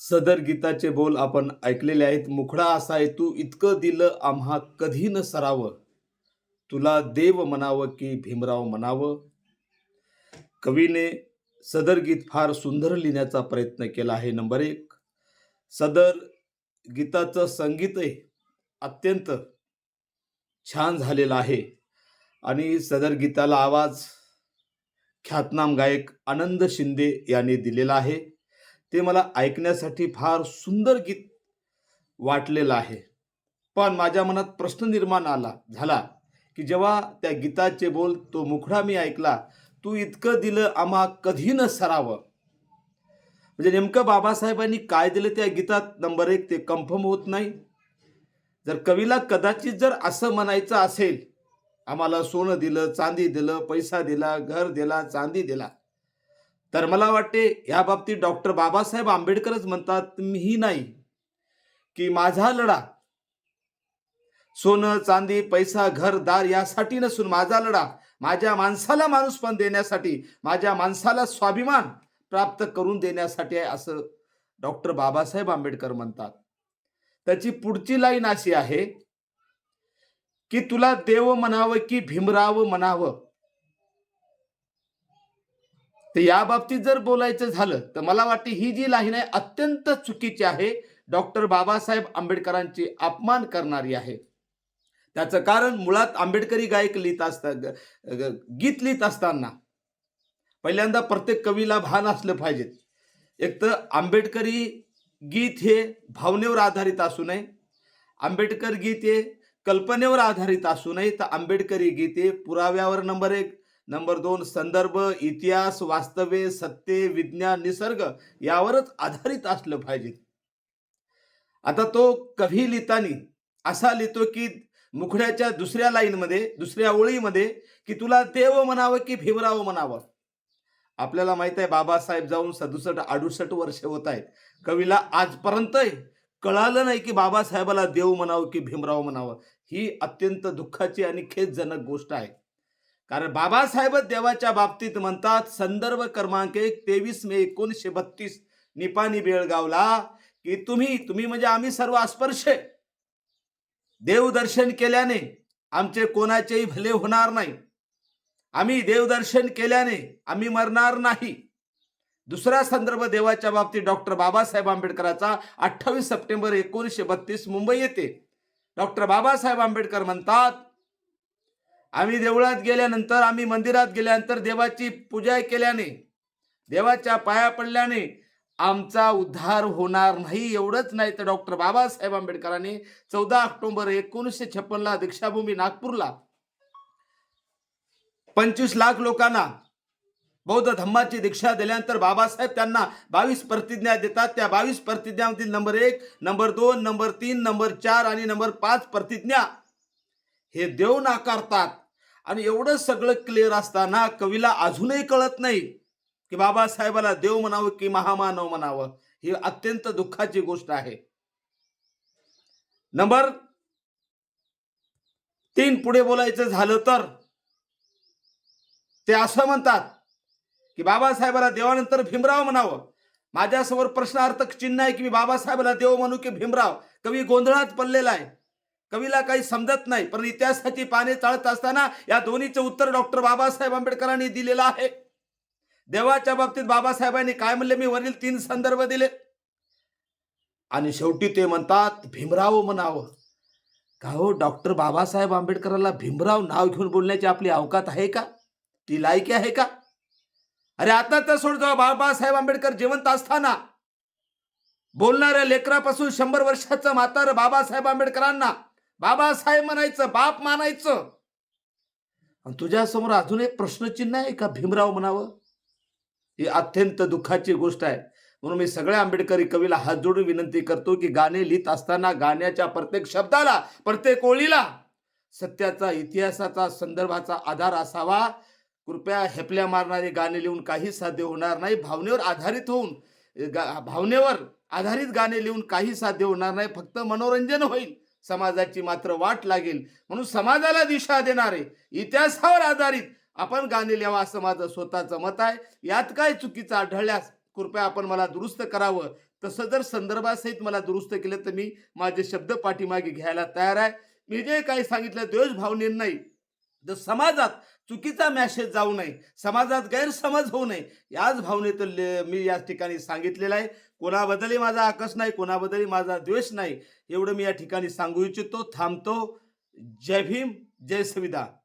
सदर गीताचे बोल आपण ऐकलेले आहेत. मुखडा असा आहे तू इतकं दिलं आम्हा कधी न सरावं. तुला देव म्हणावं की भीमराव म्हणावं. कवीने सदर गीत फार सुंदर लिहिण्याचा प्रयत्न केला आहे. नंबर एक सदर गीताचं संगीतही अत्यंत छान झालेलं आहे. आणि सदर गीताला आवाज ख्यातनाम गायक आनंद शिंदे यांनी दिलेला आहे. ते मला ऐकण्यासाठी फार सुंदर गीत वाटलेलं आहे. पण माझ्या मनात प्रश्न निर्माण आला झाला की जेव्हा त्या गीताचे बोल तो मुखडा मी ऐकला तू इतकं दिलं आम्हा कधी न सरावं. म्हणजे नेमकं बाबासाहेबांनी काय दिलं त्या गीतात? नंबर एक ते कन्फर्म होत नाही. जर कवीला कदाचित जर असं म्हणायचं असेल आम्हाला सोनं दिलं चांदी दिलं पैसा दिला घर दिला चांदी दिला तर मला वाटते या बाबतीत डॉक्टर बाबासाहेब आंबेडकरच म्हणतात मीही नाही की माझा लढा. सोनं चांदी पैसा घर दार यासाठी नसून माझा लढा माझ्या माणसाला माणूसपण देण्यासाठी माझ्या माणसाला स्वाभिमान प्राप्त करून देण्यासाठी आहे असं डॉक्टर बाबासाहेब आंबेडकर म्हणतात. त्याची पुढची लाईन अशी आहे की तुला देव म्हणावं की भीमराव म्हणावं. तर या बाबतीत जर बोलायचं झालं तर मला वाटते ही जी लाईन आहे अत्यंत चुकीची आहे. डॉक्टर बाबासाहेब आंबेडकरांची अपमान करणारी आहे. त्याचं कारण मुळात आंबेडकरी गायक लिहित असता ग- गीत लिहित असताना. पहिल्यांदा प्रत्येक कवीला भान असलं पाहिजे. एक तर आंबेडकरी गीत हे भावनेवर आधारित असू नये. आंबेडकर गीत हे कल्पनेवर आधारित असू नये. तर आंबेडकरी गीत हे पुराव्यावर नंबर एक नंबर दोन संदर्भ इतिहास वास्तवे सत्य विज्ञान निसर्ग यावरच आधारित असलं पाहिजे. आता तो कवी लिहितानी असा लिहितो की मुखड्याच्या दुसऱ्या लाईनमध्ये दुसऱ्या ओळीमध्ये की तुला देव म्हणावं की भीमराव म्हणावं? आपल्याला माहीत आहे बाबासाहेब जाऊन सदुसष्ट अडुसष्ट वर्ष होत आहेत. कवीला आजपर्यंत कळालं नाही की बाबासाहेबाला देव म्हणावं की भीमराव म्हणावं. ही अत्यंत दुःखाची आणि खेदजनक गोष्ट आहे. कारण बाबासाहेब देवाच्या बाबतीत म्हणतात संदर्भ क्रमांक एक तेवीस मे एकोणीसशे बत्तीस निपाणी बेळगावला की तुम्ही तुम्ही म्हणजे आम्ही सर्व अस्पर्श देवदर्शन केल्याने आमचे कोणाचेही भले होणार नाही. आम्ही देवदर्शन केल्याने आम्ही मरणार नाही. दुसरा संदर्भ देवाच्या बाबतीत डॉक्टर बाबासाहेब आंबेडकराचा अठ्ठावीस सप्टेंबर एकोणीसशे बत्तीस मुंबई येथे डॉक्टर बाबासाहेब आंबेडकर म्हणतात आम्ही देवळात गेल्यानंतर आम्ही मंदिरात गेल्यानंतर देवाची पूजा केल्याने देवाच्या पाया पडल्याने आमचा उद्धार होणार नाही एवढंच नाही तर डॉक्टर बाबासाहेब आंबेडकरांनी चौदा ऑक्टोबर एकोणीसशे छप्पनला दीक्षाभूमी नागपूरला पंचवीस लाख लोकांना बौद्ध धम्माची दीक्षा दिल्यानंतर बाबासाहेब त्यांना बावीस प्रतिज्ञा देतात. त्या बावीस प्रतिज्ञामधील नंबर एक नंबर दोन नंबर तीन नंबर चार आणि नंबर पाच प्रतिज्ञा हे देव नाकारतात. आणि एवढं सगळं क्लिअर असताना कवीला अजूनही कळत नाही की बाबासाहेबाला देव म्हणावं की महामानव म्हणावं ही अत्यंत दुःखाची गोष्ट आहे. नंबर तीन पुढे बोलायचं झालं तर? ते असं म्हणतात की बाबासाहेबाला देवानंतर भीमराव म्हणावं. माझ्यासमोर प्रश्नार्थक चिन्ह आहे की मी बाबासाहेबाला देव म्हणू की भीमराव? कवी गोंधळात पडलेला आहे. कवीला काही समजत नाही पण इतिहासाची पाने चाळत असताना या दोन्हीचं उत्तर डॉक्टर बाबासाहेब आंबेडकरांनी दिलेलं आहे. देवाच्या बाबतीत बाबासाहेबांनी काय म्हणले? मी वरील तीन संदर्भ दिले. आणि शेवटी ते म्हणतात भीमराव म्हणावं. का हो? डॉक्टर बाबासाहेब आंबेडकरांना भीमराव नाव घेऊन बोलण्याची आपली अवकात आहे का? ती लायकी आहे का? अरे आता तर सोडतो बाबासाहेब आंबेडकर जिवंत असताना. बोलणाऱ्या लेकरापासून शंभर वर्षाचं म्हातार बाबासाहेब आंबेडकरांना बाबासाहेब म्हणायचं बाप मानायचं. आणि तुझ्यासमोर अजून एक प्रश्नचिन्ह आहे का भीमराव म्हणावं? ही अत्यंत दुःखाची गोष्ट आहे. म्हणून मी सगळ्या आंबेडकरी कवीला हात जोडून विनंती करतो की गाणे लिहित असताना गाण्याच्या प्रत्येक शब्दाला प्रत्येक ओळीला सत्याचा इतिहासाचा संदर्भाचा आधार असावा. कृपया हेपल्या मारणारी गाणे लिहून काही साध्य होणार नाही. भावनेवर आधारित होऊन गा- भावनेवर आधारित गाणे लिहून काही साध्य होणार नाही. फक्त मनोरंजन होईल. समाजाची मात्र वाट लागेल. म्हणून समाजाला दिशा देणारे इतिहासावर आधारित आपण गाणे लिहावा असं माझं स्वतःचं मत आहे. यात काय चुकीचं आढळल्यास कृपया आपण मला दुरुस्त करावं. तसं जर संदर्भासहित मला दुरुस्त केलं तर मी माझे शब्द पाठीमागे घ्यायला तयार आहे. मी जे काही सांगितलं द्वेष भावनेनं नाही. तर समाजात चुकीचा मॅसेज जाऊ नये समाजात गैरसमज होऊ नये याच भावनेत मी या ठिकाणी सांगितलेलं आहे. कोणाबद्दलही माझा आकस नाही कोणाबद्दलही माझा द्वेष नाही. एवढं मी या ठिकाणी सांगू इच्छितो थांबतो. जय भीम जय संविधान.